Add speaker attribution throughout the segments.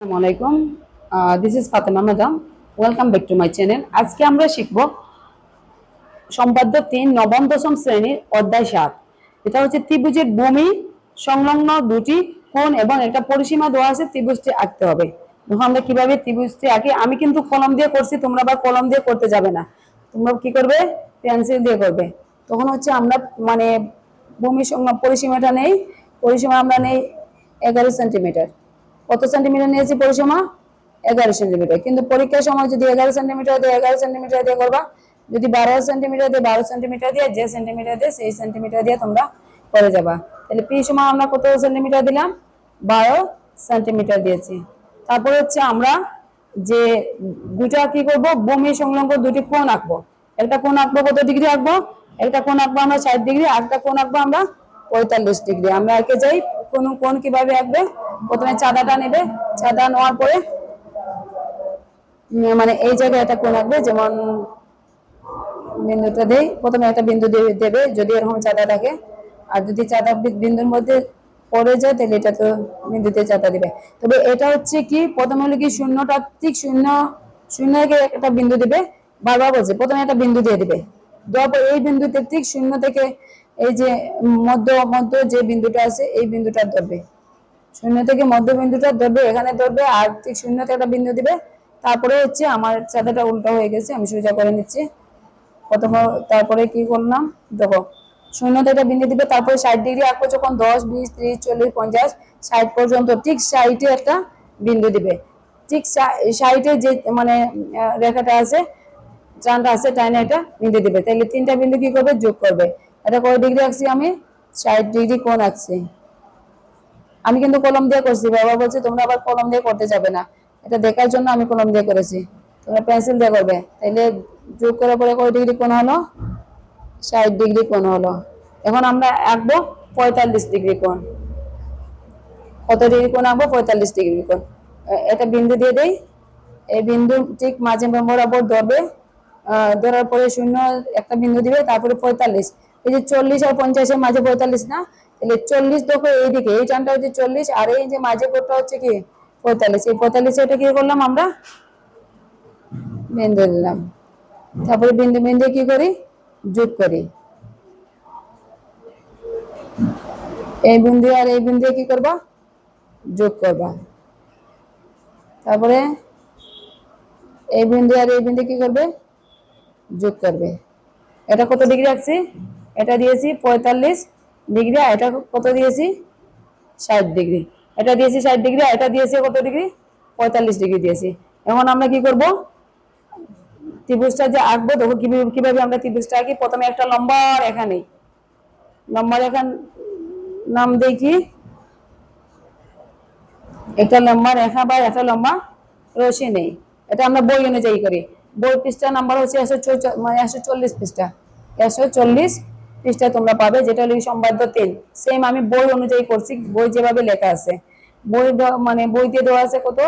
Speaker 1: আসসালামু আলাইকুম। This is Fatema madam welcome back to my channel আজকে আমরা শিখব সম্পাদ্য তিন নবম দশম শ্রেণির অধ্যায় সাত। এটা হচ্ছে ত্রিভুজের ভূমি সংলগ্ন দুটি কোণ এবং একটা পরিসীমা দেওয়া আছে, ত্রিভুজটি আঁকতে হবে। দেখো আমরা কীভাবে ত্রিভুজটি আঁকি। আমি কিন্তু কলম দিয়ে করছি, তোমরা আবার কলম দিয়ে করতে যাবে না। তোমরা কি করবে? পেন্সিল দিয়ে করবে। তখন হচ্ছে আমরা মানে ভূমি সংলগ্ন পরিসীমাটা নেই। পরিসীমা আমরা নেই এগারো সেন্টিমিটার। কত সেন্টিমিটার নিয়েছি পরিসীমা? এগারো সেন্টিমিটার কিন্তু পরীক্ষার সময় যদি এগারো সেন্টিমিটার দিয়ে এগারো সেন্টিমিটার দিয়ে করবা, যদি বারো সেন্টিমিটার দিয়ে বারো সেন্টিমিটার দিয়ে, যে সেন্টিমিটার দিয়ে, সেই সেন্টিমিটার দিয়ে তোমরা করে যাবা। তাহলে পি সময় আমরা কত সেন্টিমিটার দিলাম? বারো সেন্টিমিটার দিয়েছি। তারপরে হচ্ছে আমরা যে দুটা কি করব? বমি সংলগ্ন দুটি কোণ আঁকবো। একটা কোণ আঁকবো কত ডিগ্রি আঁকবো? একটা কোণ আঁকবো আমরা ষাট ডিগ্রি আর একটা কোণ আঁকবো আমরা পঁয়তাল্লিশ ডিগ্রি। আমরা একে যাই, কোন কোণ কীভাবে আঁকবে? প্রথমে চাঁদাটা নেবে, চাঁদা নেওয়ার পরে মানে এই জায়গায় একটা কোণ আঁকবে যেমন বিন্দুটা দেই, প্রথমে একটা বিন্দু দেবে, যদি এরকম চাঁদা থাকে। আর যদি চাঁদা বিন্দুর মধ্যে পড়ে যায়, তাহলে এটা তো বিন্দুতে চাঁদা দিবে। তবে এটা হচ্ছে কি, প্রথমে হলো কি শূন্যটা ঠিক শূন্য শূন্য থেকে একটা বিন্দু দিবে, বারবার বলছে, প্রথমে একটা বিন্দু দিয়ে দিবে। দেওয়ার পর এই বিন্দুতে ঠিক শূন্য থেকে এই যে মধ্য মধ্য যে বিন্দুটা আছে, এই বিন্দুটা ধরবে। শূন্য থেকে মধ্যবিন্দুটা ধরবে, এখানে ধরবে, আর ঠিক শূন্য থেকে একটা বিন্দু দিবে। তারপরে হচ্ছে আমার চাঁদাটা উল্টো হয়ে গেছে, আমি সোজা করে নিচ্ছি। প্রথম তারপরে কি করলাম? দেখো শূন্য থেকে একটা বিন্দু দিবে, তারপরে ষাট ডিগ্রি আঁকবো, যখন দশ, বিশ, ত্রিশ, চল্লিশ, পঞ্চাশ, ষাট পর্যন্ত ঠিক ষাটে একটা বিন্দু দিবে। ঠিক ষাটে যে মানে রেখাটা আছে, চানটা আছে, টাইনে এটা বিন্দু দিবে। তাহলে তিনটা বিন্দু কি করবে? যোগ করবে। এটা কয় ডিগ্রি আঁকছি আমি? ষাট ডিগ্রি কোন আঁকছি। আমি কিন্তু কলম দিয়ে করছি, বাবা বলছে তোমরা আবার কলম দিয়ে করতে যাবে না। এটা দেখার জন্য আমি কলম দিয়ে করেছি। তোমরা পেন্সিল দিয়ে করবে। তাহলে যোগ করার পরে কয় ডিগ্রি কোণ হলো? ষাট ডিগ্রি কোন হলো। এখন আমরা আঁকবো পঁয়তাল্লিশ ডিগ্রি কোণ। কত ডিগ্রি কোন আঁকবো? পঁয়তাল্লিশ ডিগ্রি এ- এটা বিন্দু দিয়ে দেই। এই বিন্দু ঠিক মাঝে বরাবর ধরবে। ধরার পরে শূন্য একটা বিন্দু দিবে, তারপরে পঁয়তাল্লিশ। এই যে চল্লিশ আর পঞ্চাশের মাঝে পঁয়তাল্লিশ না? তাহলে চল্লিশ দেখো এইদিকে, এই টানটা হচ্ছে চল্লিশ, আর এই যে মাঝে কোটটা হচ্ছে কি পঁয়তাল্লিশ, এই পঁয়তাল্লিশ এটা কি করলাম আমরা? বিন্দু দিলাম তারপরে বিন্দু বিন্দু কি করি? যোগ করি। এই বিন্দু আর এই বিন্দু কি করবা? যোগ করবা। তারপরে এই বিন্দু আর এই বিন্দু কি করবে? যোগ করবে। এটা কত ডিগ্রি রাখছি? এটা দিয়েছি পঁয়তাল্লিশ ডিগ্রি, আর এটা কত দিয়েছি? ষাট ডিগ্রি। এটা দিয়েছি ষাট ডিগ্রি, আর এটা দিয়েছি কত ডিগ্রি? পঁয়তাল্লিশ ডিগ্রি দিয়েছি। এখন আমরা কি করব? ত্রিভুজটা যে আঁকবো দেখো কীভাবে আমরা ত্রিভুজটা আঁকি? প্রথমে একটা লম্বা রেখা নেই লম্বা রেখার নাম দেখি একটা লম্বা রেখা বা একটা লম্বা রশি নেই। এটা আমরা বই অনুযায়ী করি। বই পৃষ্ঠা নাম্বার হচ্ছে একশো মানে একশো চল্লিশ পৃষ্ঠা। একশো চল্লিশ পৃষ্ঠা তোমরা পাবে, যেটা হলো সম্বাদ্য তেল। সেম আমি বই অনুযায়ী করছি, বই যেভাবে লেখা আছে। বই মানে বইতে দেওয়া আছে কত?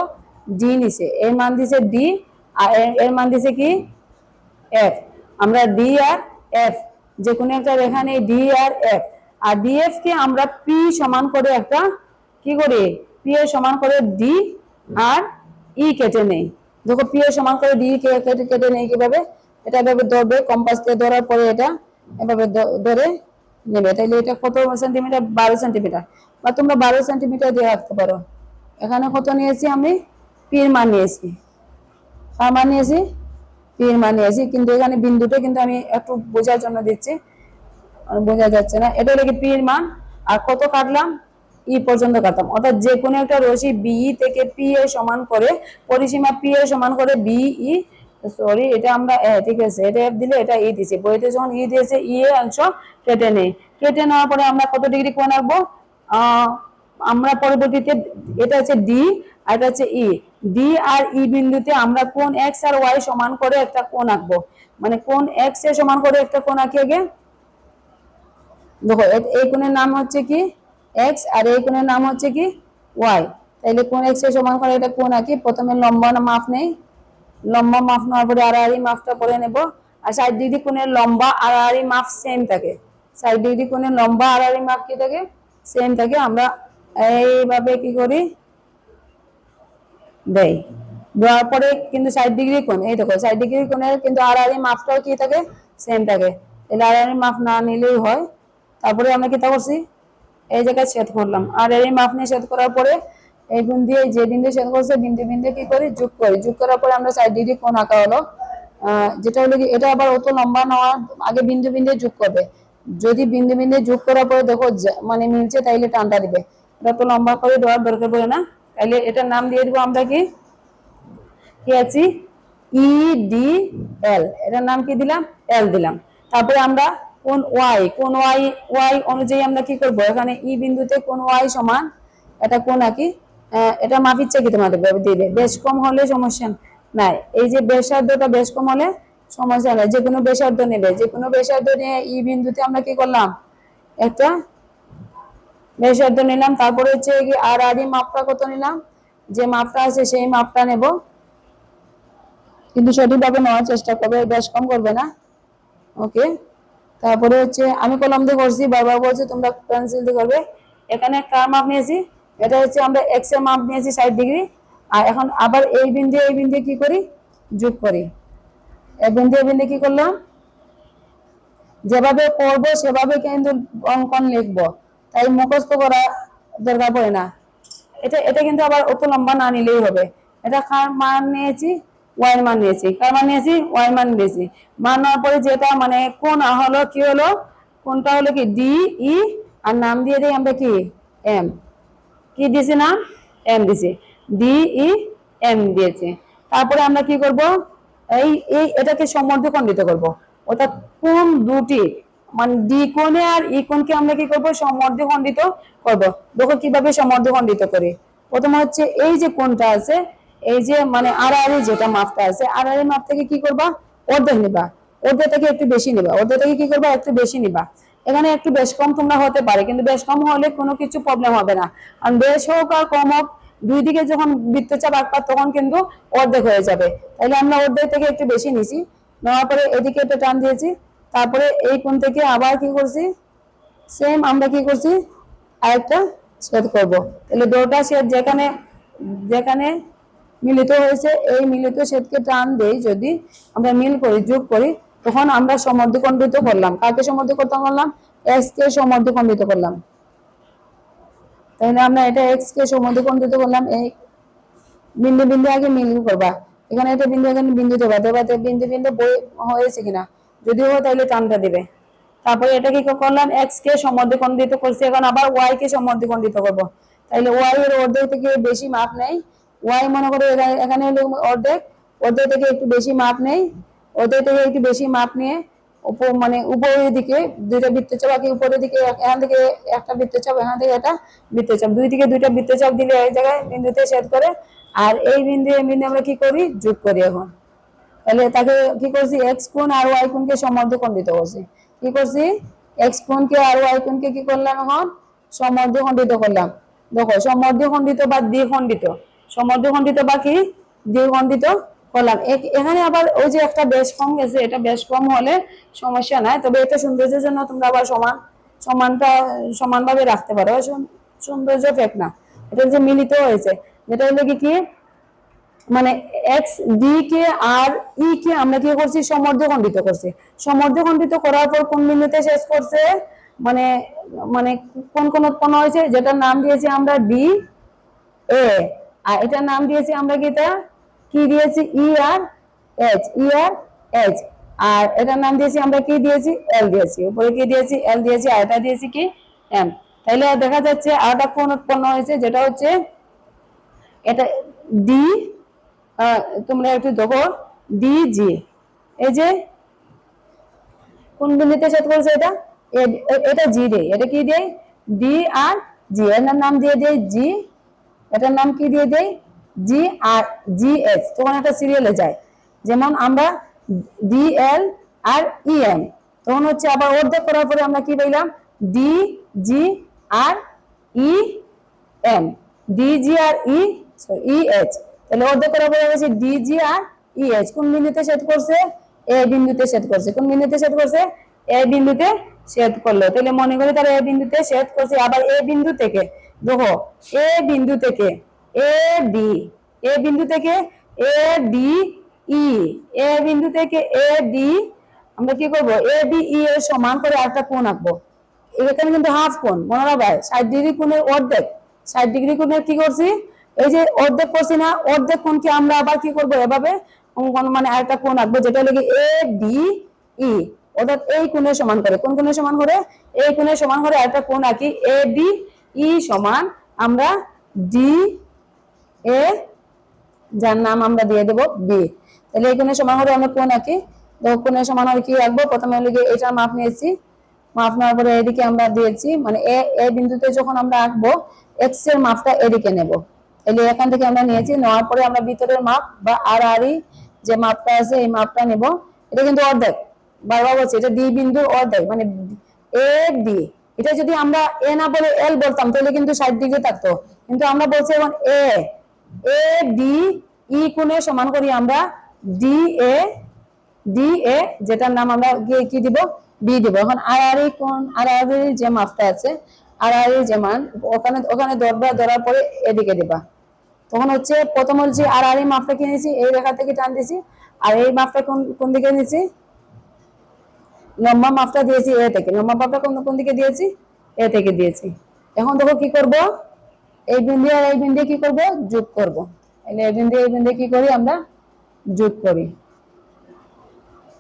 Speaker 1: ডি নিছে এর মান দিছে ডি আর এর- মান দিছে কি? এফ আমরা ডি আর এফ যে কোনো একটা রেখা নেই ডি আর এফ আর ডিএফ কে আমরা পি সমান করে একটা, কি করি? পি এর সমান করে ডি আর ই কেটে নেই। দেখো পি এর সমান করে ডি কেটে কেটে নেই কীভাবে? এটা ধরবে কম্পাস দিয়ে ধরার পরে এটা এভাবে ধরে নেবে। তাহলে এটা কত সেন্টিমিটার বারো সেন্টিমিটার বা তোমরা বারো সেন্টিমিটার দিয়ে রাখতে পারো। এখানে কত নিয়েছি আমি? পির মান নিয়েছি। কার মান নিয়েছি? পির মান নিয়েছি। কিন্তু এখানে বিন্দুটা কিন্তু আমি একটু বোঝার জন্য দিচ্ছি। বোঝা যাচ্ছে না। এটা হলো কি পির মান? আর কত কাটলাম? ই পর্যন্ত কাটলাম। অর্থাৎ যে কোনো একটা রশি বি থেকে পি এর সমান করে, পরিসীমা পি এর সমান করে বি, ই সরি, এটা আমরা ঠিক আছে, এটা এফ দিলে এটা ই দিছে। বইতে যখন ই দিয়েছে ই এ অংশ কেটে নেই। কেটে নেওয়ার পরে আমরা কত ডিগ্রি কোণ আঁকবো? আমরা পরবর্তীতে, এটা হচ্ছে ডি আর এটা হচ্ছে ই ডি আর ই বিন্দুতে আমরা কোন এক্স আর ওয়াই সমান করে একটা কোণ আঁকবো। মানে কোন এক্সের সমান করে একটা কোণ আঁকি আগে। দেখো এই কোণের নাম হচ্ছে কি? এক্স আর এই কোণের নাম হচ্ছে কি? ওয়াই তাইলে কোন এক্সের সমান করে এটা কোণ আঁকি। প্রথমে লম্বা মাপ নেই। লম্বা মাপ নেওয়ার পরে আড়াআড়ি মাপটা করে নেব। আর ষাট ডিগ্রি কোণের লম্বা আড়াআড়ি মাপ সেম থাকে। ষাট ডিগ্রি কোণের লম্বা আড়াআড়ি মাপ কি থাকে? সেম থাকে। আমরা এইভাবে কি করি? দেয় দেওয়ার পরে কিন্তু ষাট ডিগ্রি কোণ, এই দেখো ষাট ডিগ্রি কোণের কিন্তু আর মাপটাও কি থাকে? সেম থাকে। তাহলে আর মাপ না নিলেই হয়। তারপরে আমরা কি তা করছি? এই জায়গায় ছেদ করলাম। আর এই মাপ নিয়ে ছেদ করার পরে এই বিন্দু দিয়ে যে বিন্দু ছেদ করছে বিন্দু বিন্দু কি করি? যোগ করি। যোগ করার পরে আমরা সাইড ডিগ্রি কোন আঁকা হলো। যেটা হলো কি, এটা আবার অত লম্বা নেওয়া আগে বিন্দু বিন্দু যোগ করবে। যদি বিন্দু বিন্দু যোগ করার পরে দেখো মানে মিলছে, তাইলে টানটা দিবে। এটা তো লম্বা করে দেওয়ার দরকার পড়ে না। তাইলে এটার নাম দিয়ে দিব আমরা কি? কি আছি? ই ডি এল এটার নাম কি দিলাম? এল দিলাম। তারপরে আমরা কোন ওয়াই কোন ওয়াই ওয়াই অনুযায়ী আমরা কি করব? এখানে ই বিন্দুতে কোন ওয়াই সমান, এটা কোন আঁকি? এটা ইচ্ছে কি তোমাদের দিবে? বেশ কম হলে সমস্যা নাই। এই যে ব্যাসার্ধটা বেশ কম হলে সমস্যা নাই। যে কোনো ব্যাসার্ধ নেবে। যে কোনো ব্যাসার্ধ নিয়ে ই বিন্দুতে আমরা কি করলাম? একটা ব্যাসার্ধ নিলাম। তারপরে হচ্ছে আর আর মাপটা কত নিলাম? যে মাপটা আছে সেই মাপটা নেব। কিন্তু সঠিকভাবে নেওয়ার চেষ্টা করবে। বেশ কম করবে না? ওকে। তারপরে হচ্ছে আমি কলম দিয়ে করছি। বারবার বলছি, তোমরা পেন্সিল দিয়ে করবে। এখানে কার মাপ নিয়েছি। এটা হচ্ছে আমরা এক্সের মাপ নিয়েছি ষাট ডিগ্রি। আর এখন আবার এই বিন্দু এই বিন্দু কি করি? যোগ করি। এই বিন্দু এই বিন্দু কি করলাম? যেভাবে করব, সেভাবে কিন্তু অঙ্কন লিখব। তাই মুখস্থ করা দরকার পড়ে না। এটা এটা কিন্তু আবার অত লম্বা না নিলেই হবে। এটা কার মান নিয়েছি? ওয়াই মান নিয়েছি। কার মান নিয়েছি? ওয়াই মান নিয়েছি। মান নেওয়ার পরে যেটা মানে কোন হলো, কি হলো? কোনটা হলো কি? ডি ই আর নাম দিয়ে দিই আমরা কি? এম কি দিয়েছি নাম এম দিছি ডি ই এম দিয়েছি। তারপরে আমরা কি করব? এই এই, এটাকে সমর্ধখণ্ডিত করব। অর্থাৎ কোন দুটি? মানে ডি কোণে আর ই কোণকে আমরা কি করব? সমর্ধখণ্ডিত করব। দেখো কীভাবে সমর্ধখণ্ডিত করি। প্রথমে হচ্ছে এই যে কোণটা আছে, এই যে মানে আর আর যেটা মাপটা আছে আর আর মাপ থেকে কি করবা? অর্ধেক নিবা। অর্ধেক থেকে একটু বেশি নিবা। অর্ধেক থেকে কি করবা? একটু বেশি নিবা। এখানে একটু বেশ কম তোমরা হতে পারে, কিন্তু বেশ কম হলে কোনো কিছু প্রবলেম হবে না। কারণ বেশ হোক আর কম হোক, দুই দিকে যখন বৃত্তচাপ আঁকবা তখন কিন্তু অর্ধেক হয়ে যাবে। তাহলে আমরা অর্ধেক থেকে একটু বেশি নিছি। নেওয়ার পরে এদিকে একটা টান দিয়েছি। তারপরে এই কোণ থেকে আবার কি করছি? সেম আমরা কি করছি? আরেকটা ছেদ করব। তাহলে দুটা ছেদ যেখানে যেখানে মিলিত হয়েছে, এই মিলিত ছেদকে টান দেই যদি আমরা মিল করি, যোগ করি তখন আমরা সমর্ধখণ্ডিত করলাম। কাকে সমর্ধখণ্ডিত করলাম? এক্স কে সমর্ধখণ্ডিত করলাম। তাহলে আমরা এটা এক্স কে সমর্ধখণ্ডিত করলাম। এই বিন্দু বিন্দু আগে মিল করবা। এখানে একটা বিন্দু, এখানে বিন্দু দেবা। দেবা বিন্দু বিন্দু বই হয়েছে কিনা? যদি হয় তাহলে টানটা দিবে। তারপরে এটা কি করলাম? এক্স কে সমদ্বিখণ্ডিত করছি। এখন আবার ওয়াই কে সমদ্বিখণ্ডিত করব। তাহলে ওয়াই এর অর্ধেক থেকে বেশি মাপ নেই। ওয়াই মনে করো এখানে- এখানে হলো অর্ধেক। অর্ধেক থেকে একটু বেশি মাপ নেই। অর্ধেক থেকে একটু বেশি মাপ নিয়ে উপর মানে উপরের দিকে, দুইটা বৃত্তচাপ আঁকি, উপরের দিকে এখান থেকে একটা বৃত্তচাপ এখান থেকে একটা বৃত্তচাপ দুই দিকে দুইটা বৃত্তচাপ দিলে এক জায়গায় বিন্দুতে ছেদ করে, আর এই বিন্দু এই বিন্দু আমরা কি করি? যোগ করি এখন। তাহলে তাকে কি করছি? এক্স কোণ আর ওয়াই কোণকে সমর্ধখণ্ডিত করছি। কি করছি? এক্স কোণকে আর ওয়াই কোণকে কি করলাম এখন? সমর্ধখণ্ডিত করলাম। দেখো সমর্ধখণ্ডিত বা দ্বিখণ্ডিত। সমর্ধখণ্ডিত বা কি? দ্বিখণ্ডিত। করলাম এখানে আবার ওই যে একটা বেশ কম গেছে, এটা বেশ কম হলে সমস্যা নাই। তবে এটা সৌন্দর্যের জন্য তোমরা আবার সমান, সমানটা, সমানভাবে রাখতে পারো। সৌন- সৌন্দর্য ফেক না। এটা যে মিলিত হয়েছে, যেটা হলো কি কি? মানে এক্স ডি কে আর ই কে আমরা কি করছি? সমর্ধখণ্ডিত করছি। সমর্ধখণ্ডিত করার পর কোন বিন্দুতে শেষ করছে? মানে মানে কোন কোন উৎপন্ন হয়েছে? যেটার নাম দিয়েছি আমরা ডি এ আর এটার নাম দিয়েছি আমরা কি এটা কি দিয়েছি? ই আর এইচ ই আর এইচ আর এটার নাম দিয়েছি আমরা কি দিয়েছি? এল দিয়েছি। উপরে কি দিয়েছি? এল দিয়েছি। আর এটা দিয়েছি কি? এম তাহলে দেখা যাচ্ছে আরটা কোন উৎপন্ন হয়েছে, যেটা হচ্ছে এটা ডি তোমরা একটু দেখো। ডি জি এই যে কোন বিন্দুতে ছেদ করেছে এটা? এটা জি দেয়। এটা কি দেয়? ডি আর জি এর নাম দিয়ে দেয় জি এটার নাম কি দিয়ে দেয় জি আর জি তখন একটা সিরিয়ালে যায়। যেমন আমরা ডি এল আর ই এম তখন হচ্ছে আবার অর্ধেক করার পরে আমরা কি পেলাম ডি জি আর ই এম ডিজি আর ই ই তাহলে অর্ধেক করার পরে হচ্ছে ডিজি আর ই এইচ কোন বিন্দুতে ছেদ করছে? এ বিন্দুতে ছেদ করছে। কোন বিন্দুতে ছেদ করছে? এ বিন্দুতে ছেদ করল। তাহলে মনে করি তারা এ বিন্দুতে ছেদ করছে। আবার এ বিন্দু থেকে, দেখো এ বিন্দু থেকে এ বি এ বিন্দু থেকে এ ডি ই এ বিন্দু থেকে এ ডি আমরা কি করব? এ ডি ই এর সমান করে আরেকটা কোণ আঁকবো। এখানে কিন্তু হাফ কোণ, মনে রাখবে, ষাট ডিগ্রি কোণের অর্ধেক। ষাট ডিগ্রি কোণের কি করছি? এই যে অর্ধেক করছি না, অর্ধেক কোণকে আমরা আবার কি করব? এভাবে মানে আরেকটা কোণ আঁকবো, যেটা হলো এ ডি ই অর্থাৎ এই কোণের সমান করে। কোন কোণের সমান করে? এই কোণের সমান করে আরেকটা কোণ আঁকি। এ ডি ই সমান আমরা ডি এ, যার নাম আমরা দিয়ে দেব বি। তাহলে এখানে সমান করে আমরা কোন আঁকি তো কোণের সমান হলে কি রাখব? প্রথমে গিয়ে এটার মাপ নিয়েছি। মাপ নেওয়ার পরে এদিকে আমরা দিয়েছি মানে এ এ বিন্দুতে যখন আমরা আঁকবো এক্সের মাপটা এদিকে নেব। তাহলে এখান থেকে আমরা নিয়েছি, নেওয়ার পরে আমরা ভিতরের মাপ বা আর আরই যে মাপটা আছে, এই মাপটা নেব। এটা কিন্তু অর্ধেক। বারবার বলছি, এটা ডি বিন্দুর অর্ধেক মানে এ, ডি। এটা যদি আমরা এ না বলে এল বলতাম, তাহলে কিন্তু ষাট ডিগ্রি থাকতো। কিন্তু আমরা বলছি এখন এ। এ ডি ই কোণে সমান করি আমরা ডি এ ডি এ যেটার নাম আমরা কি দিব? বি দিব। এখন আর আর কোন আর আর যে মাপটা আছে আর আর যে মান, ওখানে ওখানে ধরবা, ধরার পরে এদিকে দিবা। তখন হচ্ছে প্রথম হচ্ছে আর আর মাপটা কি নিয়েছি? এই রেখা থেকে টান দিয়েছি আর এই মাপটা কোন কোন দিকে নিয়েছি? লম্বা মাপটা দিয়েছি এ থেকে। লম্বা মাপটা কোন কোন দিকে দিয়েছি? এ থেকে দিয়েছি। এখন দেখো কি করব? এই বিন্দু আর এই বিন্দু কি করব? যোগ করব। তাহলে এই বিন্দু এই বিন্দু কি করি আমরা? যোগ করি।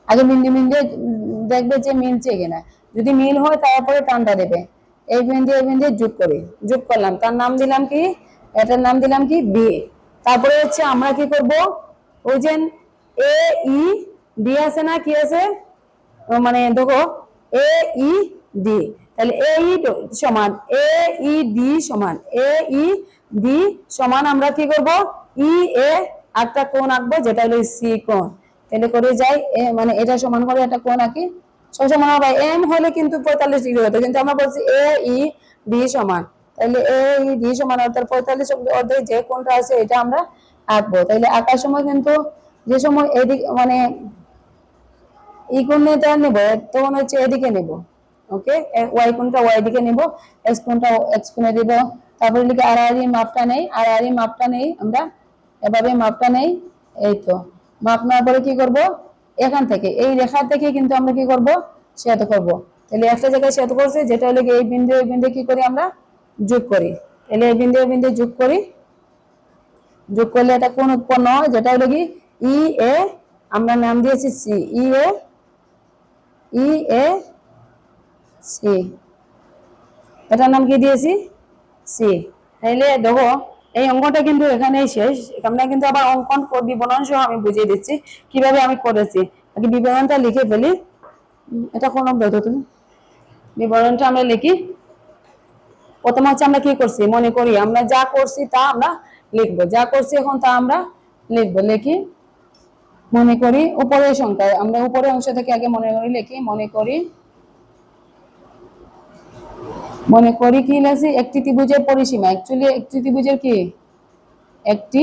Speaker 1: আগে বিন্দু বিন্দু দেখবে যে মিলছে কিনা। যদি মিল হয় তারপরে টানটা দেবে। এই বিন্দু এই বিন্দু যোগ করি। যোগ করলাম। তার নাম দিলাম কি? এটার নাম দিলাম কি? বি তারপরে হচ্ছে আমরা কি করব? ওই যে এ ই ডি আছে না? কি আছে? মানে দেখো এ ই ডি তাহলে এ ই সমান এ ই ডি সমান এ ই ডি সমান আমরা কি করব? ই এ একটা কোণ আঁকবো, যেটা হলো সি কোণ। তাহলে করে যাই মানে এটা সমান করে একটা কোণ আঁকি। সবসময় মনে হবে এম হলে কিন্তু পঁয়তাল্লিশ ডিগ্রি হতো, কিন্তু আমরা বলছি এ ই ডি সমান। তাহলে এ ই ডি সমান, অর্থাৎ পঁয়তাল্লিশ অর্ধেক যে কোণটা আছে, এটা আমরা আঁকবো। তাহলে আঁকার সময় কিন্তু যে সময় এদিক মানে ই কোণটা নেব, তখন হচ্ছে এদিকে নেব। ওকে ওয়াই কোনটা ওয়াই দিকে নেব এক্স কোনটা এক্স কোণে দিব? তারপরে লিখে আর আর মাপটা নেই আর আর মাপটা নেই, আমরা এভাবে মাপটা নেই, এই তো। মাপ নেওয়ার পরে কি করব? এখান থেকে, এই রেখা থেকে কিন্তু আমরা কি করব? সেতু করব। তাহলে একটা জায়গায় সেতু করছে, যেটা হলো এই বিন্দু এই বিন্দু কি করি আমরা? যোগ করি। তাহলে এই বিন্দু এই বিন্দু যোগ করি। যোগ করলে এটা কোন উৎপন্ন হয়? যেটা হলো কি ই এ আমরা নাম দিয়েছি C E A E A C এটার নাম কি দিয়েছি? সি তাইলে দেখো, এই অঙ্কটা কিন্তু এখানেই শেষ। আমরা কিন্তু আবার অঙ্কন বিবরণ সহ আমি বুঝিয়ে দিচ্ছি কীভাবে আমি করেছি। আগে বিবরণটা লিখে ফেলি। এটা কোন নম্বর তুমি? বিবরণটা আমরা লিখি। প্রথমে হচ্ছে আমরা কি করছি? মনে করি আমরা যা করছি তা আমরা লিখব। যা করছি এখন তা আমরা লিখব। লিখি। মনে করি উপরের সংখ্যা আমরা উপরের অংশ থেকে আগে মনে করি, লিখি। মনে করি মনে করি কি লেখছি একটি ত্রিভুজের পরিসীমা। অ্যাকচুয়ালি একটি ত্রিভুজের কি? একটি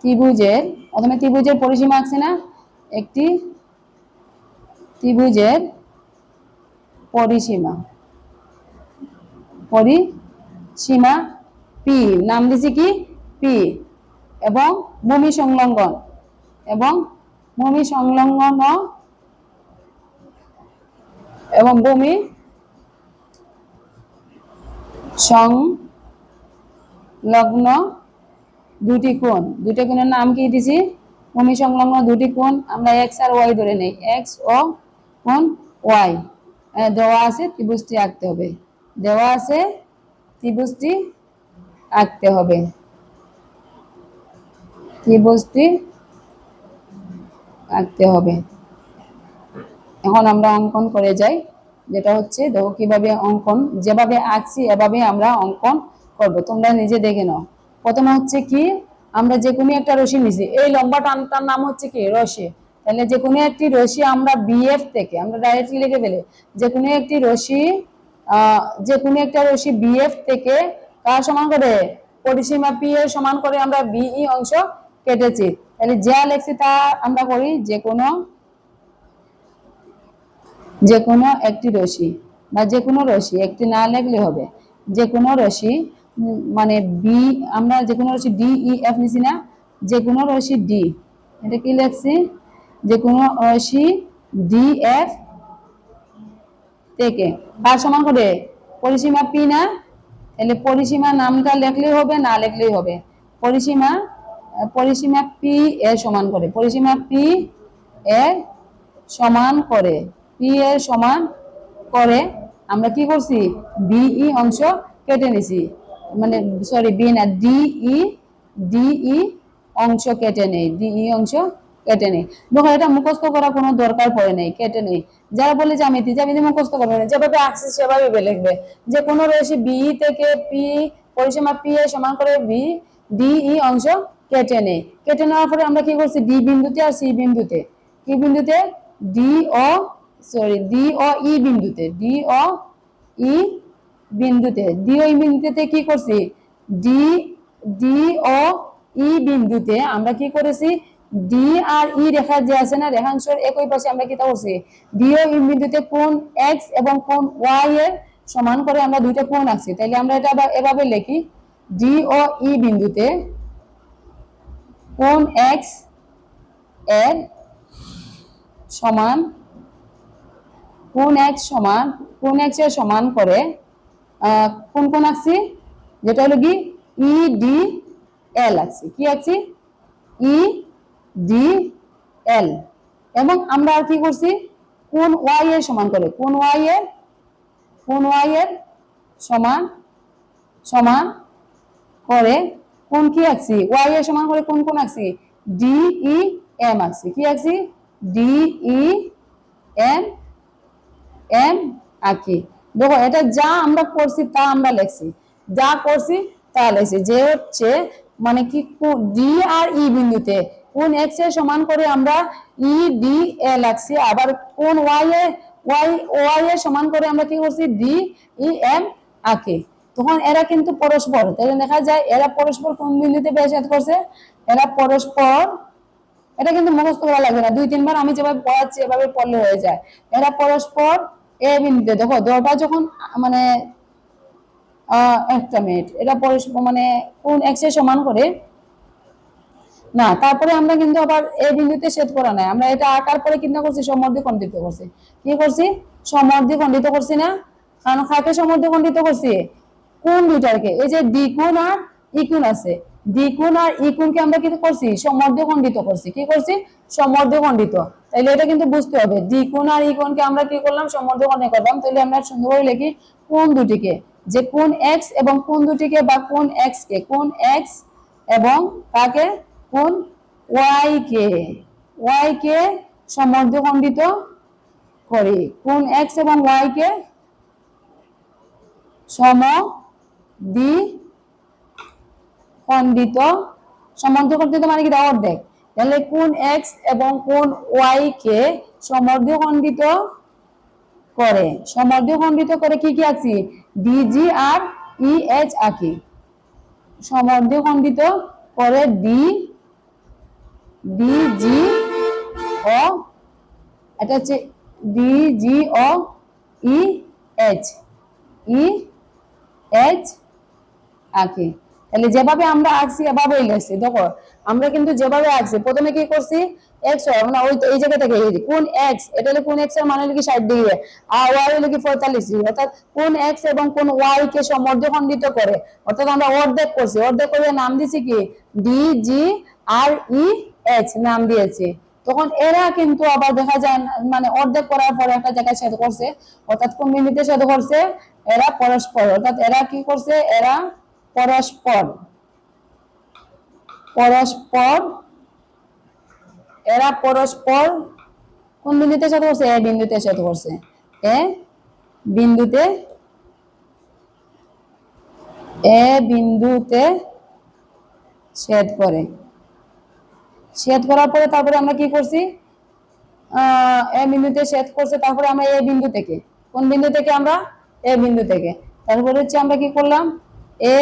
Speaker 1: ত্রিভুজের, প্রথমে ত্রিভুজের পরিসীমা আছে না? একটি ত্রিভুজের পরিসীমা। পরিসীমা পি নাম দিছি কি? পি এবং ভূমি সংলগ্ন। এবং ভূমি সংলগ্ন এবং ভূমি সংলগ্ন দুটি কোণ। দুটি কোণের নাম কি দিছি? ভূমি সংলগ্ন দুটি কোণ। আমরা এক্স আর ওয়াই ধরে নেই। এক্স ও কোণ ওয়াই দেওয়া আছে ত্রিভুজটি আঁকতে হবে। দেওয়া আছে ত্রিভুজটি আঁকতে হবে। ত্রিভুজটি আঁকতে হবে। এখন আমরা অঙ্কন করে যাই। যেটা হচ্ছে দেখো কীভাবে অঙ্কন, যেভাবে আঁকছি এভাবে আমরা অঙ্কন করব। তোমরা নিজে দেখে নাও। প্রথমে হচ্ছে কি, আমরা যে কোনো একটা রশি নিছি। এই লম্বা টানটার নাম হচ্ছে কি? রশি। তাহলে যে কোনো একটি রশি আমরা বিএফ থেকে, আমরা ডাইরেক্টলি লিখে ফেলে, যে কোনো একটি রশি যে কোনো একটা রশি বিএফ থেকে কার সমান করে? পরিসীমা পি এর সমান করে আমরা বিই অংশ কেটেছি। তাহলে যা লেখছি তা আমরা করি যে কোনো যে কোনো একটি রশি বা যে কোনো রশি, একটি না লেখলে হবে। যে কোনো রশি মানে বি আমরা যে কোনো রশি ডি ই এফ নিছি না যে কোনো রশি ডি এটা কি লেখছি? যে কোনো রশি ডি এফ থেকে। কার সমান করে পরিসীমা পি না, তাহলে পরিসীমা নামটা লেখলেই হবে, না লেখলেই হবে। পরিসীমা পরিসীমা পি এ সমান করে, পরিসীমা পি এ সমান করে। পি এর সমান করে আমরা কি করছি? বিই অংশ কেটে নিছি। মানে সরি বি না ডিই ডিই অংশ কেটে নেই। ডিই অংশ কেটে নেই। দেখো, এটা মুখস্থ করা কোনো দরকার পড়ে নেই, কেটে নেই। যারা বলে জ্যামিতি জ্যামিতি মুখস্থ করবে না, যেভাবে আসছে সেভাবে লিখবে। যে কোনো রয়েছে বি থেকে পি পরিসীমা পি এর সমান করে বি ডিই অংশ কেটে নেই। কেটে নেওয়ার পরে আমরা কি করছি? ডি বিন্দুতে আর সি বিন্দুতে। কি বিন্দুতে? D O sorry D O E বিন্দুতে ডি ও ই বিন্দুতে ডি ও ই বিন্দুতে কি করছি? ডি ডি ও ই বিন্দুতে আমরা কি করেছি? ডি আর ই রেখা যে আছে না, রেখাংশের একই পাশে আমরা কি করছি? ডি ও ই বিন্দুতে কোন এক্স এবং কোন ওয়াই এর সমান করে আমরা দুইটা কোণ আঁকছি। তাইলে আমরা এটা এভাবে লিখি। ডি ও ই বিন্দুতে কোন এক্সের সমান কোন এক্স সমান, কোন এর সমান করে কোন কোন আঁকছি যেটা হলো কি? ই ডি এল আঁকছি কি আঁকছি ই ডি এল এবং আমরা আর কি করছি? কোন ওয়াই এর সমান করে, কোন ওয়াই এর, কোন ওয়াই এর সমান সমান করে কোন কি আঁকছি ওয়াই এর সমান করে কোন কোন আঁকছি ডি ই এম আঁকছি কি আঁকছি ডি ই এম এম আঁকি দেখো, এটা যা আমরা করছি, তা আমরা লিখছি। যা করছি, তা লেখছি। যে হচ্ছে মানে কি ডি আর ই বিন্দুতে, কোন এক্সের সমান করে আমরা ই ডি এ লাগছি আবার কোন ওয়াই এ ওয়াই ওয়াই এর সমান করে আমরা কি করছি? ডি ই এম আঁকি তখন এরা কিন্তু পরস্পর। তাহলে দেখা যায়, এরা পরস্পর কোন বিন্দুতে বেসাদ করছে? এরা পরস্পর, এটা কিন্তু মুখস্থ করা লাগবে না। দুই, তিনবার আমি যেভাবে পড়াচ্ছি, এভাবে পড়লে হয়ে যায়। এরা পরস্পর এ দেখো দরটা যখন মানে একটা মিনিট, এটা মানে কোন এক্স সমান করে? না, তারপরে আমরা কিন্তু আবার এই বিন্দুতে ছেদ করা নাই। আমরা এটা আঁকার পরে কিন্তু করছি? সমর্ধি খণ্ডিত করছি। কি করছি? সমর্ধি খণ্ডিত করছি না? কারণ খাকে সমর্ধি খণ্ডিত করছি। কোন দুইটাকে এই যে দ্বিগুণ আর ইকুণ আছে। দ্বিগুণ আর ইকুণকে আমরা কি করছি? সমর্ধি খণ্ডিত করছি। কি করছি? সমর্ধি খণ্ডিত। তাইলে এটা কিন্তু বুঝতে হবে। দ্বিগুণ আর ইকুণকে আমরা কি করলাম? সমর্ধি খণ্ডিত করলাম। তাইলে আমরা সুন্দর করে লিখি কোন দুটিকে? যে কোন এক্স এবং কোন দুটিকে বা কোন এক্স কে? কোন এক্স এবং কাকে? কোন ওয়াই কে? ওয়াই কে সমর্ধখণ্ডিত করি। কোন এক্স এবং ওয়াই কে সম দ্বি খণ্ডিত। সমর্ধখণ্ডিত মানে কি? এটা অর্ধেক। তাহলে কোন এক্স এবং কোন ওয়াই কে সমর্ধখণ্ডিত করে? সমর্ধখণ্ডিত করে কি কি আছি? ডিজি আর ই এইচ আঁকি সমর্ধখণ্ডিত করে ডি ডি জি ও এটা হচ্ছে D G O E H E H আঁকি তাহলে যেভাবে আমরা আঁকছি, এভাবেই লিখছি, দেখো? আমরা কিন্তু যেভাবে আঁকছি, প্রথমে কি করছি? এক্স মানে ওই এই জায়গা থেকে কোন এক্স এটা হলো কোন এক্সের মানে হলো কি ষাট ডিগ্রি? আর ওয়াই হলো কি পঁয়তাল্লিশ ডিগ্রি? অর্থাৎ কোন এক্স এবং কোন ওয়াই কে সমর্ধখণ্ডিত করে? অর্থাৎ আমরা অর্ধেক করছি। অর্ধেক করে নাম দিছি কি? ডি জি আর ই এইচ নাম দিয়েছি। তখন এরা কিন্তু আবার দেখা যায় মানে অর্ধেক করার পরে একটা জায়গায় ছেদ করছে। অর্থাৎ কোন বিন্দুতে ছেদ করছে? এরা পরস্পর। অর্থাৎ এরা কি করছে? এরা পরস্পর পরস্পর, এরা পরস্পর কোন বিন্দুতে ছেদ করছে? এ বিন্দুতে ছেদ করছে। এ বিন্দুতে এ বিন্দুতে ছেদ করে। ছেদ করার পরে তারপরে আমরা কি করছি? এ বিন্দুতে ছেদ করছে, তারপরে আমরা এ বিন্দু থেকে। কোন বিন্দু থেকে আমরা? এ বিন্দু থেকে। তারপরে হচ্ছে আমরা কি করলাম? এ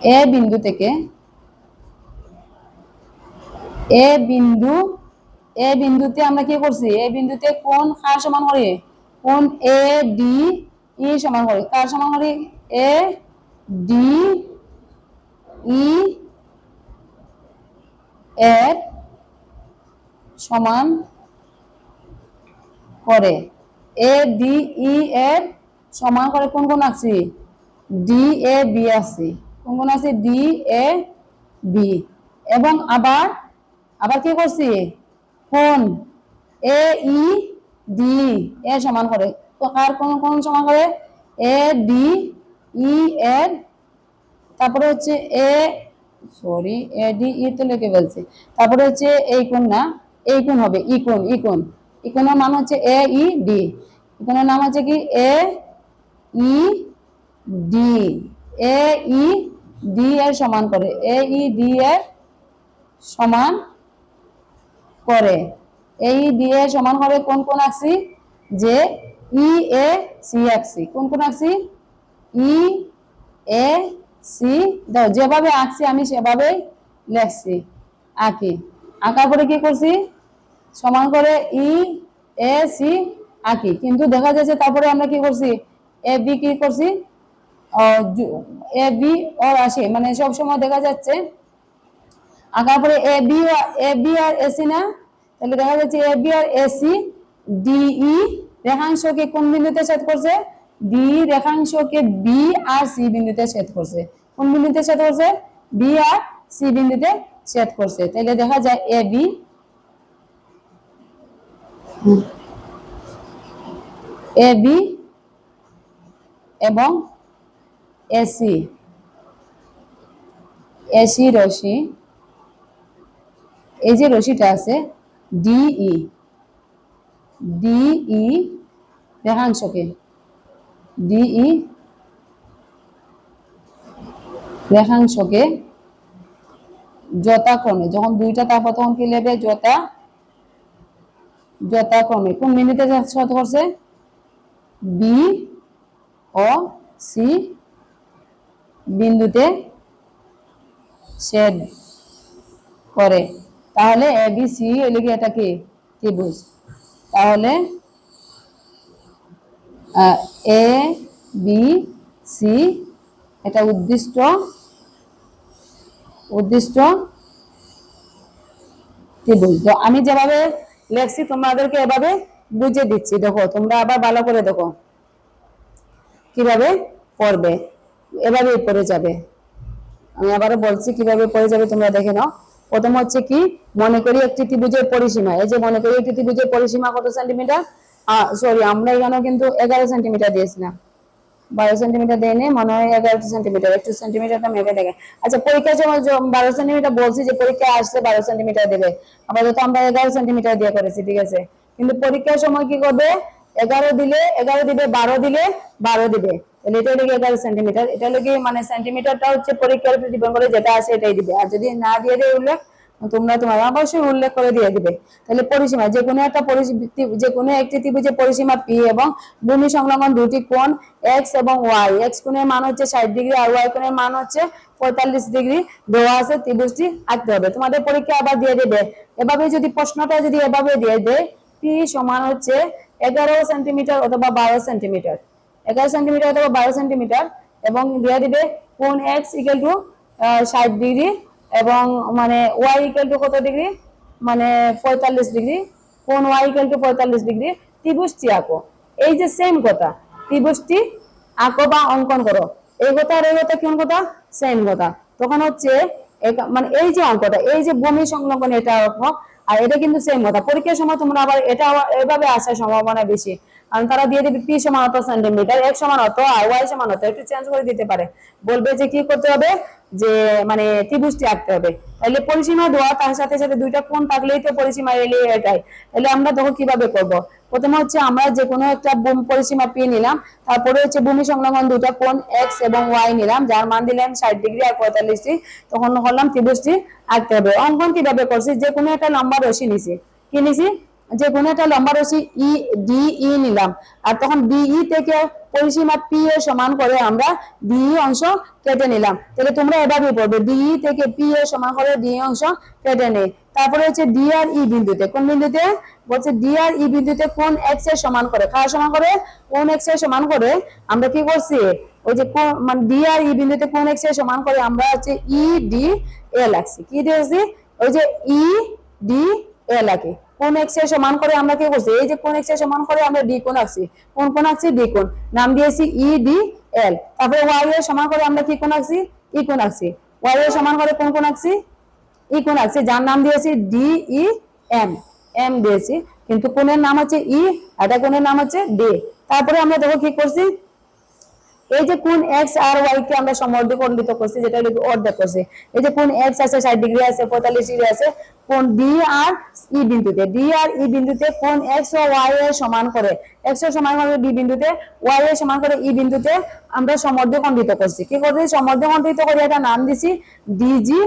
Speaker 1: এ বিন্দু থেকে, এ বিন্দু, এ বিন্দুতে আমরা কি করছি? এ বিন্দুতে কোন কার সমান করি কোন এ, ডি, ই সমান করি কার সমান করি এ, ডি, ই এর সমান করে। এ, ডি, ই এর সমান করে কোন কোন আছে? ডি এ বি আছে। কোন কোন আছে? ডি এ বি এবং আবার আবার কি করছি? কোন? এ ই ডি এ সমান করে। কার কোন কোন সমান করে এ ডি ই এর তারপরে হচ্ছে এ সরি এ ডি ই তো লিখে ফেলছি। তারপরে হচ্ছে এই কোন না? এই কোন হবে? ই কোণ ই কোণ ই কোণের মান হচ্ছে এ ই ডি ই কোণের নাম হচ্ছে কি? এ ই ডি। এ ই ডি এর সমান করে। এ ই ডি এর সমান করে। এই ডি এর সমান করে কোন কোন আঁকছি যে ই এ সি আঁকছি কোন কোন আঁকছি ই এ সি। দাও, যেভাবে আঁকছি আমি সেভাবেই লেখছি আঁকি। আঁকার পরে কি করছি? সমান করে ই এ সি আঁকি। কিন্তু দেখা যাচ্ছে তারপরে আমরা কি করছি? এ বি কি করছি? এ বি ওর আসে মানে সব সময় দেখা যাচ্ছে আঁকার পরে এ বি এ বি আর এসি না? তাহলে দেখা যাচ্ছে এ বি আর এসি ডিই রেখাংশকে কোন বিন্দুতে ছেদ করছে? ডি রেখাংশকে বি আর সি বিন্দুতে ছেদ করছে। কোন বিন্দুতে ছেদ করছে? বি আর সি বিন্দুতে ছেদ করছে। তাহলে দেখা যায় এ বি এ বি এবং এসি এসি রশি, এই যে রশিটা আছে, ডিই ডিই রেখাংশকে ডিই রেখাংশকে যথাক্রমে, যখন দুইটা তারপর তখন কি লেবে? যথা, যথাক্রমে, কোন মিনিটে শত করছে? বি ও, সি, বিন্দুতে শেড করে। তাহলে এ, বি, সি এলিগে এটা কি? ত্রিভুজ। তাহলে এ, বি, সি, এটা উদ্দিষ্ট উদ্দিষ্ট ত্রিভুজ। তো আমি যেভাবে লেখছি, তোমাদেরকে এভাবে বুঝে দিচ্ছি। দেখো, তোমরা আবার ভালো করে দেখো। কীভাবে পড়বে? এভাবেই পড়ে যাবে। আমি আবারও বলছি, কীভাবে পড়ে যাবে তোমরা দেখে নাও। প্রথম হচ্ছে কি, মনে করি একটি ত্রিভুজের পরিসীমা। এই যে মনে করি একটি ত্রিভুজের পরিসীমা কত সেন্টিমিটার? সরি আমরা এখানেও কিন্তু এগারো সেন্টিমিটার দিয়েছিলাম। বারো সেন্টিমিটার দেয়নি, মনে হয় এগারো সেন্টিমিটার। একটু সেন্টিমিটারটা মেপে দেখে। আচ্ছা পরীক্ষার সময় বারো সেন্টিমিটার বলছি যে পরীক্ষা আসলে বারো সেন্টিমিটার দেবে। আপাতত আমরা এগারো সেন্টিমিটার দিয়ে করেছি, ঠিক আছে? কিন্তু পরীক্ষার সময় কি করবে? এগারো দিলে, এগারো দিবে বারো দিলে বারো দিবে। এটা হলো এগারো সেন্টিমিটার এটা কি মানে সেন্টিমিটারটা হচ্ছে পরীক্ষার উপর ডিপেন্ড করে যেটা আছে এটাই দিবে। আর যদি না দিয়ে দেয় উল্লেখ, তোমরা তোমার অবশ্যই উল্লেখ করে দিয়ে দিবে। তাহলে পরিসীমা, যে কোনো একটা যে কোনো একটি ত্রিভুজের পরিসীমা পি এবং ভূমি সংলগ্ন দুটি কোণ এক্স এবং ওয়াই এক্স কোণের মান হচ্ছে ষাট ডিগ্রি আর ওয়াই কোণের মান হচ্ছে পঁয়তাল্লিশ ডিগ্রি। দেওয়া আছে ত্রিভুজটি আঁকতে হবে। তোমাদের পরীক্ষা আবার দিয়ে দেবে। এভাবে যদি প্রশ্নটা যদি এভাবে দিয়ে দেয় পি সমান হচ্ছে এগারো সেন্টিমিটার অথবা বারো সেন্টিমিটার এগারো সেন্টিমিটার অথবা বারো সেন্টিমিটার এবং দিয়ে দিবে কোন এক্স ইকুয়াল টু ষাট ডিগ্রি এবং মানে ওয়াই ইকুয়াল টু কত ডিগ্রি মানে পঁয়তাল্লিশ ডিগ্রি কোন ওয়াই ইকুয়াল টু পঁয়তাল্লিশ ডিগ্রি ত্রিভুজটি আঁকো। এই যে সেম কথা, ত্রিভুজটি আঁকো বা অঙ্কন করো। এই কথা আর এই কথা কোন কথা? সেম কথা। তখন হচ্ছে মানে এই যে অঙ্কটা, এই যে ভূমি সংলগ্ন এটা আঁকো। আর এটা কিন্তু সেম কথা। পরীক্ষার সময় তোমরা আবার এটা এভাবে আসার সম্ভাবনা বেশি। কারণ তারা দিয়ে দিবে পি সমান অত সেন্টিমিটার এক সমান অত, আর ওয়াই সমান অত, একটু চেঞ্জ করে দিতে পারে। বলবে যে কি করতে হবে? যে মানে ত্রিভুজটি আঁকতে হবে। তাহলে পরিসীমা দেওয়া, তার সাথে সাথে দুইটা কোণ থাকলেই তো পরিসীমা এলে এটাই। তাহলে আমরা তখন কীভাবে করব। প্রথমে হচ্ছে আমরা যে কোনো একটা ভূমি পরিসীমা পি নিলাম, তারপরে হচ্ছে ভূমি সংলগ্ন দুটা কোণ এক্স এবং ওয়াই নিলাম, যার মান দিলাম ষাট ডিগ্রি আর পঁয়তাল্লিশ ডিগ্রি। তখন করলাম ত্রিভুজটি আঁকতে হবে। অঙ্কন কীভাবে করছি? যে কোনো একটা লম্বা রশি নিছি। কি নিছি? যে কোনো একটা লম্বা রশি ই ডি ই নিলাম। আর তখন ডিই থেকে পরিসীমা পি এর সমান করে আমরা ডিই অংশ কেটে নিলাম। তাহলে তোমরা এভাবেই পড়বে। ডিই থেকে পি এর সমান করে ডি অংশ কেটে নেই তারপরে হচ্ছে ডি আর ই বিন্দুতে, কোন বিন্দুতে? বলছে ডি আর ই বিন্দুতে কোন এক্সের সমান করে, কার সমান করে? কোন এক্সের সমান করে? আমরা কি করছি? ওই যে কোন- মানে ডি আর ই বিন্দুতে কোন এক্সের সমান করে? আমরা হচ্ছে ই ডি এ লাগছি কি দিয়েছি ওই যে ই ডি এ লাগে কোন এক্সের সমান করে আমরা কি করছি? এই যে কোন এক্সের সমান করে আমরা ডি কোন আঁকছি। কোন কোন আঁকছি? ডি কোন নাম দিয়েছি ই ডি এল তারপরে ওয়াই এর সমান করে আমরা কি কোন আঁকছি? ই কোন আঁকছি। ওয়াই এর সমান করে কোন কোন আঁকছি? ই কোন আছে? যার নাম দিয়েছি ডি ই এম এম দিয়েছি। কিন্তু কোণের নাম হচ্ছে ই? এটা কোণের নাম হচ্ছে ডি তারপরে আমরা দেখো কি করছি? এই যে কোন এক্স আর ওয়াই কে আমরা সমর্ধকণ্ডিত করছি, যেটা হলো অর্ধেক করছি। এই যে কোন এক্স আছে, ষাট ডিগ্রি আছে, পঁয়তাল্লিশ ডিগ্রি আছে, কোন ডি আর ই বিন্দুতে? ডি আর ই বিন্দুতে কোন এক্স ও ওয়াই এর সমান করে? এক্সের সমান করে ডি বিন্দুতে, ওয়াই এর সমান করে ই বিন্দুতে আমরা সমর্ধকণ্ডিত করছি। কি করছি? সমর্ধকণ্ডিত করে এটা নাম দিছি ডিজি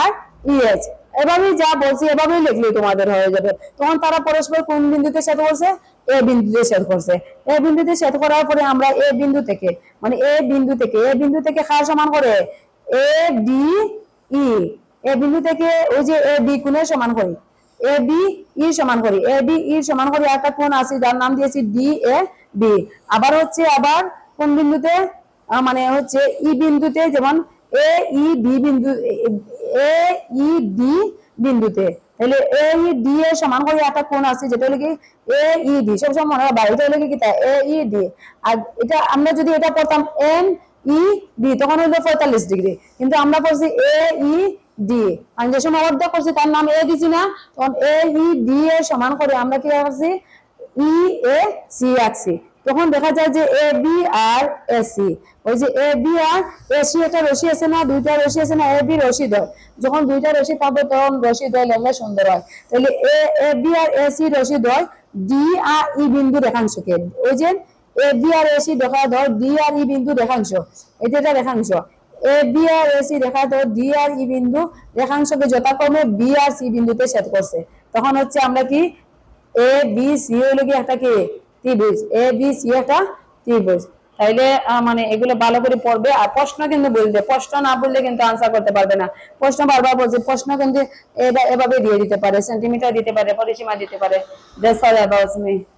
Speaker 1: আর ইএচ এভাবেই যা বলছি, এভাবেই লিখলেই তোমাদের হয়ে যাবে। তখন তারা পরস্পর কোন বিন্দুতে সেট করছে? এ বিন্দুতে সেট করছে। এ বিন্দুতে সেট করার পরে আমরা এ বিন্দু থেকে মানে এ বিন্দু থেকে, এ বিন্দু থেকে কার সমান করে? এ, ডি, ই। এ বিন্দু থেকে ওই যে এ, বি কোণের সমান করি। এ, বি, ই সমান করি। এ, বি, ই সমান করি একটা কোণ আছে, যার নাম দিয়েছি ডি, এ, বি। আবার হচ্ছে আবার কোন বিন্দুতে? মানে হচ্ছে ই বিন্দুতে যেমন এ, ই, বি বিন্দু এ ই ডি বিন্দুতে। এ ই ডি এর সমান করে একটা কোণ আছে, যেটা হলো কি? ডি সবসময় মনে রাখবা, এটা হলো কি কিতা এ ই ডি আর এটা আমরা যদি এটা পড়তাম এম ই ডি তখন হলো পঁয়তাল্লিশ ডিগ্রি। কিন্তু আমরা পড়ছি এ ই ডি আমি যে সময় অর্ধেক করছি, তার নাম এ দিছি না। তখন এ ই ডি এর সমান করে আমরা কি রাখছি ই এ সি আঁকছি তখন দেখা যায় যে এ বি আর এ সি ওই যে এ বি আর এ সি একটা রশি আছে না, দুইটা রশি আছে না এ বি রশি দয়। যখন দুইটা রশি পাবে, তখন রশি দয় লাগলে সুন্দর হয়। তাহলে এ এ বি আর এ সি রশি দয় ডি আর ই বিন্দু রেখাংশকে। ওই যে এ বি আর এ সি দেখা ধর ডি আর ই বিন্দু রেখাংশ। এটা একটা রেখাংশ। এ বি আর এ সি দেখা ধর ডি আর ই বিন্দু রেখাংশকে যথাক্রমে বি আর সি বিন্দুতে সেট করছে। তখন হচ্ছে আমরা কি? এ বি সি হলো কি একটা কি? ত্রিভুজ, এ, বি, সি একটা ত্রিভুজ। তাইলে মানে এগুলো ভালো করে পড়বে, আর প্রশ্ন কিন্তু বলবে, প্রশ্ন না বললে কিন্তু আনসার করতে পারবে না। প্রশ্ন বারবার বলছে, প্রশ্ন কিন্তু এভাবে দিয়ে দিতে পারে সেন্টিমিটার দিতে পারে, পরিসীমা দিতে পারে। দেশ